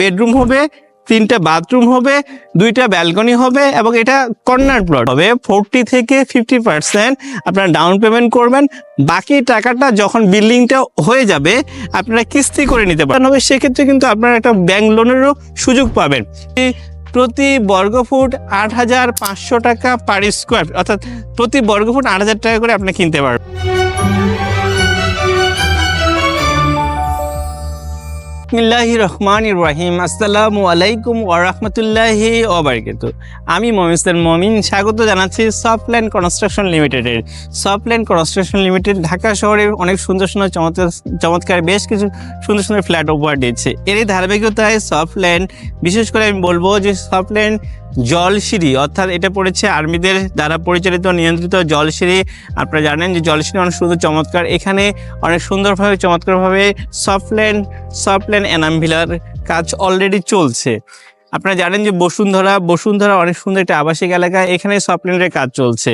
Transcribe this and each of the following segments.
Bedroom হবে, তিনটা bathroom হবে, দুইটা ব্যালকনি হবে এবং এটা কর্নার প্লট হবে। ফোরটি থেকে ফিফটি পার্সেন্ট আপনারা ডাউন পেমেন্ট করবেন। বাকি টাকাটা যখন বিল্ডিংটা হয়ে যাবে, আপনারা কিস্তি করে নিতে পারেন হবে সেক্ষেত্রে কিন্তু আপনারা একটা ব্যাংক লোনেরও সুযোগ পাবেন। প্রতি বর্গফুট আট হাজার পাঁচশো টাকা পার স্কোয়ার অর্থাৎ প্রতি বর্গফুট আট হাজার টাকা করে আপনি কিনতে পারবেন। বিসমিল্লাহি রহমান রাহিম। আসসালামু আলাইকুম ওরহমতুল্লাহ ওবরকাত আমি মমিস্তান মমিন, স্বাগত জানাচ্ছি সফটল্যান্ড কনস্ট্রাকশন লিমিটেডের সফটল্যান্ড কনস্ট্রাকশন লিমিটেড ঢাকা শহরে অনেক সুন্দর সুন্দর চমৎকার চমৎকার বেশ কিছু সুন্দর সুন্দর ফ্ল্যাট উপহার দিয়েছে এরই ধারাবাহিকতায় সফটল্যান্ড বিশেষ করে আমি বলব যে সফটল্যান্ড জলসিঁড়ি, অর্থাৎ এটা পড়েছে আর্মিদের দ্বারা পরিচালিত, নিয়ন্ত্রিত জলসিঁড়ি। আপনারা জানেন যে জলসিঁড়ি অনেক সুন্দর, চমৎকার। এখানে অনেক সুন্দরভাবে, চমৎকারভাবে সফটল্যান্ড সফটল্যান্ড এনামভিলার কাজ অলরেডি চলছে। আপনারা জানেন যে বসুন্ধরা বসুন্ধরা অনেক সুন্দর একটা আবাসিক এলাকা। এখানে সফটল্যান্ডের কাজ চলছে।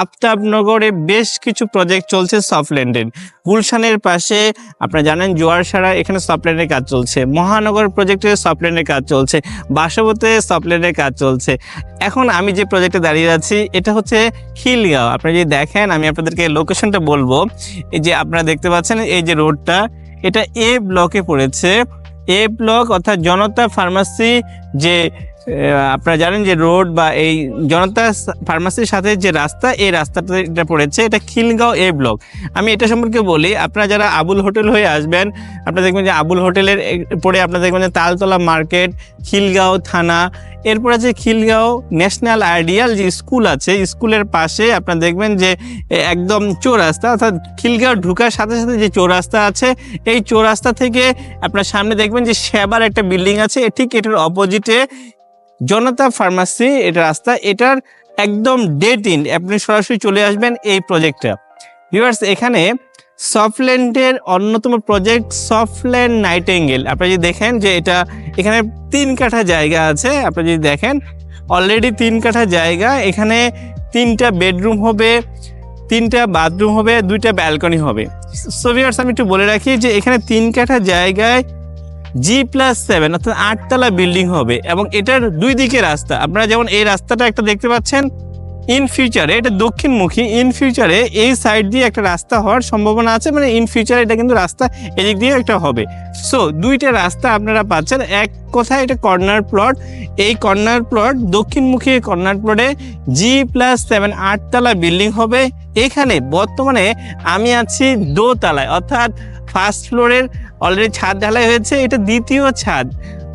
আফতাবনগরে বেশ কিছু প্রজেক্ট চলছে সফটল্যান্ডের গুলশানের পাশে আপনারা জানেন জোয়ারসারা, এখানে সফটল্যান্ডের কাজ চলছে। মহানগর প্রজেক্টে সফটল্যান্ডের কাজ চলছে। বাসবতে সফটল্যান্ডের কাজ চলছে। এখন আমি যে প্রজেক্টে দাঁড়িয়ে আছি, এটা হচ্ছে খিলগাঁও আপনারা যদি দেখেন, আমি আপনাদেরকে লোকেশনটা বলব। এই যে আপনারা দেখতে পাচ্ছেন, এই যে রোডটা এটা এ ব্লকে পড়েছে। এ ব্লক অর্থাৎ জনতা ফার্মাসি যে আপনারা জানেন যে রোড বা এই জনতা ফার্মাসির সাথে যে রাস্তা, এই রাস্তাটা এটা পড়েছে, এটা খিলগাঁও এ ব্লক। আমি এটা সম্পর্কে বলি, আপনারা যারা আবুল হোটেল হয়ে আসবেন, আপনারা দেখবেন যে আবুল হোটেলের পরে আপনারা দেখবেন যে তালতলা মার্কেট, খিলগাঁও থানা, এরপর আছে খিলগাঁও ন্যাশনাল আইডিয়াল যে স্কুল আছে, স্কুলের পাশে আপনারা দেখবেন যে একদম চৌরাস্তা, অর্থাৎ খিলগাঁও ঢুকার সাথে সাথে যে চৌরাস্তা আছে, এই চৌরাস্তা থেকে আপনার সামনে দেখবেন যে সেবার একটা বিল্ডিং আছে ঠিক এটার অপোজিটে জনতা ফার্মাসি, এটা রাস্তা, এটার একদম ডেট ইন আপনি সরাসরি চলে আসবেন এই প্রজেক্টটা ভিউয়ার্স এখানে সফটল্যান্ডের অন্যতম প্রজেক্ট সফটল্যান্ড নাইটেঙ্গেল আপনারা যদি দেখেন যে এটা এখানে তিন কাঠা জায়গা আছে আপনারা যদি দেখেন অলরেডি তিন কাঠা জায়গা। এখানে তিনটা বেডরুম হবে, তিনটা বাথরুম হবে, দুইটা ব্যালকনি হবে। সো ভিউয়ার্স আমি একটু বলে রাখি যে এখানে তিন কাঠা জায়গায় জি প্লাস সেভেন অর্থাৎ আটতলা বিল্ডিং হবে এবং এটার দুই দিকে রাস্তা। আপনারা যেমন এই রাস্তাটা একটা দেখতে পাচ্ছেন ইন ফিউচারে এটা দক্ষিণমুখী ইন ফিউচারে এই সাইড দিয়ে একটা রাস্তা হওয়ার সম্ভাবনা আছে মানে ইন ফিউচারে এটা কিন্তু রাস্তা এদিক দিয়ে একটা হবে। সো দুইটা রাস্তা আপনারা পাচ্ছেন। এক কোথায়? এটা কর্নার প্লট এই কর্নার প্লট দক্ষিণমুখী কর্নার প্লটে জি প্লাস সেভেন আটতলা বিল্ডিং হবে। এখানে বর্তমানে আমি আছি দোতলায়, অর্থাৎ ফার্স্ট ফ্লোরের অলরেডি ছাদ ঢালাই হয়েছে, এটা দ্বিতীয় ছাদ।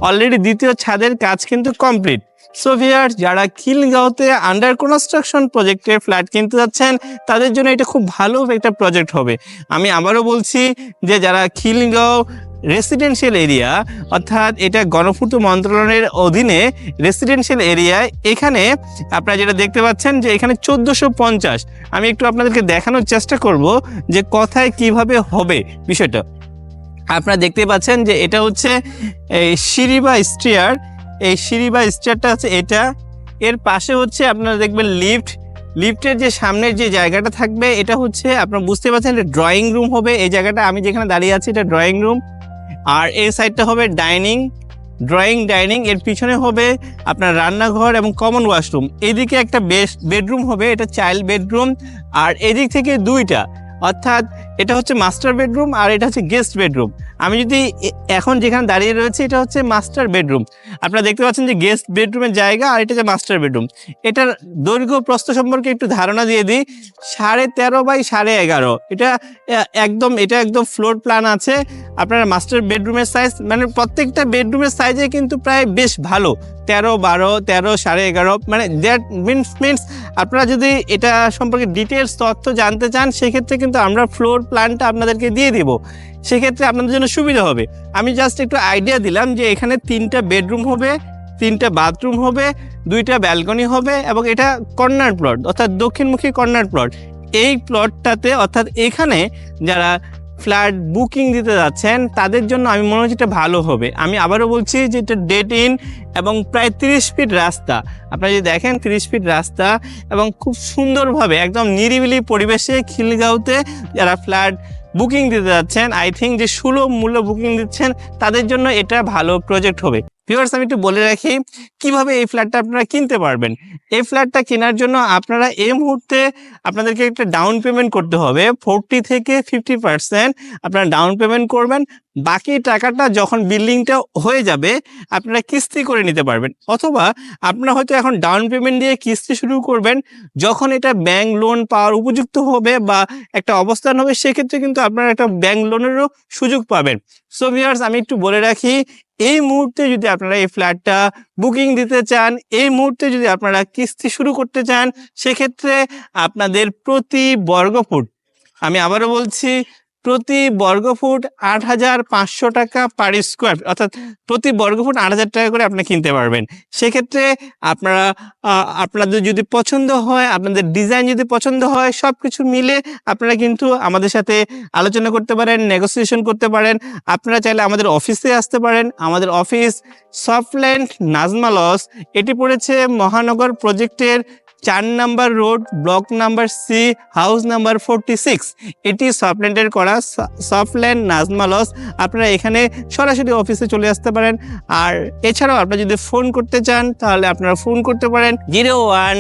অলরেডি দ্বিতীয় ছাদের কাজ কিন্তু কমপ্লিট সোভিয়ার যারা খিলগাঁওতে আন্ডার কনস্ট্রাকশন প্রজেক্টের ফ্ল্যাট কিনতে যাচ্ছেন, তাদের জন্য এটা খুব ভালো একটা প্রজেক্ট হবে। আমি আবারও বলছি যে যারা খিলগাঁও রেসিডেন্সিয়াল এরিয়া অর্থাৎ এটা গণপূর্ত মন্ত্রণালয়ের অধীনে রেসিডেন্সিয়াল এরিয়ায় এখানে আপনারা যেটা দেখতে পাচ্ছেন যে এখানে চোদ্দোশো পঞ্চাশ। আমি একটু আপনাদেরকে দেখানোর চেষ্টা করব যে কথায় কীভাবে হবে বিষয়টা। আপনারা দেখতে পাচ্ছেন যে এটা হচ্ছে এই সিঁড়ি বা এই সিঁড়ি বা স্টারটা হচ্ছে এটা। এর পাশে হচ্ছে আপনারা দেখবেন লিফট। লিফটের যে সামনের যে জায়গাটা থাকবে, এটা হচ্ছে আপনারা বুঝতে পারছেন এটা ড্রয়িং রুম হবে। এই জায়গাটা আমি যেখানে দাঁড়িয়ে আছি এটা ড্রয়িং রুম আর এই সাইডটা হবে ডাইনিং ড্রয়িং ডাইনিং এর পিছনে হবে আপনার রান্নাঘর এবং কমন ওয়াশরুম এইদিকে একটা বেস্ট বেডরুম হবে, এটা চাইল্ড বেডরুম আর এদিক থেকে দুইটা। অর্থাৎ এটা হচ্ছে মাস্টার বেডরুম আর এটা হচ্ছে গেস্ট বেডরুম আমি যদি এখন যেখানে দাঁড়িয়ে রয়েছে, এটা হচ্ছে মাস্টার বেডরুম আপনারা দেখতে পাচ্ছেন যে গেস্ট বেডরুমের জায়গা আর এটা হচ্ছে মাস্টার বেডরুম এটার দৈর্ঘ্য প্রস্থ সম্পর্কে একটু ধারণা দিয়ে দিই। সাড়ে তেরো বাই সাড়ে এগারো। এটা একদম এটা একদম ফ্লোর প্ল্যান আছে। আপনার মাস্টার বেডরুমের সাইজ মানে প্রত্যেকটা বেডরুমের সাইজে কিন্তু প্রায় বেশ ভালো। তেরো, বারো, তেরো, সাড়ে এগারো মানে দ্যাট মিনস মিনস আপনারা যদি এটা সম্পর্কে ডিটেলস তথ্য জানতে চান, সেক্ষেত্রে কিন্তু আমরা ফ্লোর প্ল্যানটা আপনাদেরকে দিয়ে দিব। সেক্ষেত্রে আপনাদের জন্য সুবিধা হবে। আমি জাস্ট একটু আইডিয়া দিলাম যে এখানে তিনটা বেডরুম হবে, তিনটা বাথরুম হবে, দুইটা ব্যালকনি হবে এবং এটা কর্নার প্লট অর্থাৎ দক্ষিণমুখী কর্নার প্লট এই প্লটটাতে অর্থাৎ এখানে যারা ফ্ল্যাট বুকিং দিতে যাচ্ছেন, তাদের জন্য আমি মনে হচ্ছে এটা ভালো হবে। আমি আবারও বলছি যে এটা ডেট ইন এবং প্রায় তিরিশ ফিট রাস্তা। আপনারা যদি দেখেন তিরিশ ফিট রাস্তা এবং খুব সুন্দরভাবে একদম নিরিবিলি পরিবেশে খিলগাঁওতে যারা ফ্ল্যাট বুকিং দিতে যাচ্ছেন আই থিঙ্ক যে সুলভ মূল্য বুকিং দিচ্ছেন, তাদের জন্য এটা ভালো প্রজেক্ট হবে। ভিউয়ার্স আমি একটু বলে রাখি, কীভাবে এই ফ্ল্যাটটা আপনারা কিনতে পারবেন? এই ফ্ল্যাটটা কেনার জন্য আপনারা এই মুহূর্তে আপনাদেরকে একটা ডাউন পেমেন্ট করতে হবে। ফোরটি থেকে ফিফটি পার্সেন্ট আপনারা ডাউন পেমেন্ট করবেন। বাকি টাকাটা যখন বিল্ডিংটা হয়ে যাবে, আপনারা কিস্তি করে নিতে পারবেন। অথবা আপনারা হয়তো এখন ডাউন পেমেন্ট দিয়ে কিস্তি শুরু করবেন, যখন এটা ব্যাংক লোন পাওয়ার উপযুক্ত হবে বা একটা অবস্থান হবে, সেক্ষেত্রে কিন্তু আপনারা একটা ব্যাংক লোনেরও সুযোগ পাবেন। সো ভিউয়ার্স আমি একটু বলে রাখি এই মুহূর্তে যদি আপনারা এই ফ্ল্যাটটা বুকিং দিতে চান, এই মুহূর্তে যদি আপনারা কিস্তি শুরু করতে চান, সেক্ষেত্রে আপনাদের প্রতি বর্গফুট, আমি আবারও বলছি প্রতি বর্গফুট আট হাজার পাঁচশো টাকা পার স্কোয়ার অর্থাৎ প্রতি বর্গফুট আট হাজার টাকা করে আপনি কিনতে পারবেন। সেক্ষেত্রে আপনারা আপনাদের যদি পছন্দ হয়, আপনাদের ডিজাইন যদি পছন্দ হয় সব কিছু মিলে আপনারা কিন্তু আমাদের সাথে আলোচনা করতে পারেন নেগোসিয়েশন করতে পারেন। আপনারা চাইলে আমাদের অফিসে আসতে পারেন। আমাদের অফিস সফটল্যান্ড নাজমালস এটি পড়েছে মহানগর প্রজেক্টের চার number road, block number C, house number forty six. এটি সফটল্যান্ডের করা সফটল্যান্ড নাজমা লস আপনারা এখানে সরাসরি অফিসে চলে আসতে পারেন। আর এছাড়াও আপনারা যদি ফোন করতে চান, তাহলে আপনারা ফোন করতে পারেন zero one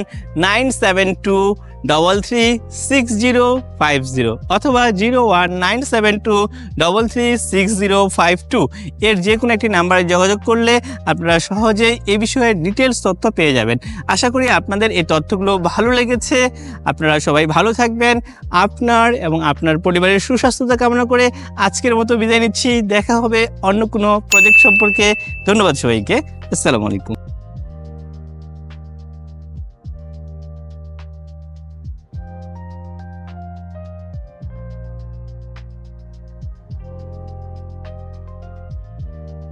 nine seven two double three six zero five zero অথবা zero one nine seven two double three six zero five two এর যে কোনো একটি নাম্বারে যোগাযোগ করলে আপনারা সহজেই এই বিষয়ে ডিটেলস তথ্য পেয়ে যাবেন। আশা করি আপনাদের এই তথ্যগুলো ভালো লেগেছে। আপনারা সবাই ভালো থাকবেন। আপনার এবং আপনার পরিবারের সুস্বাস্থ্যতা কামনা করে আজকের মতো বিদায় নিচ্ছি। দেখা হবে অন্য কোনো প্রজেক্ট সম্পর্কে। ধন্যবাদ সবাইকে। আসসালামু আলাইকুম।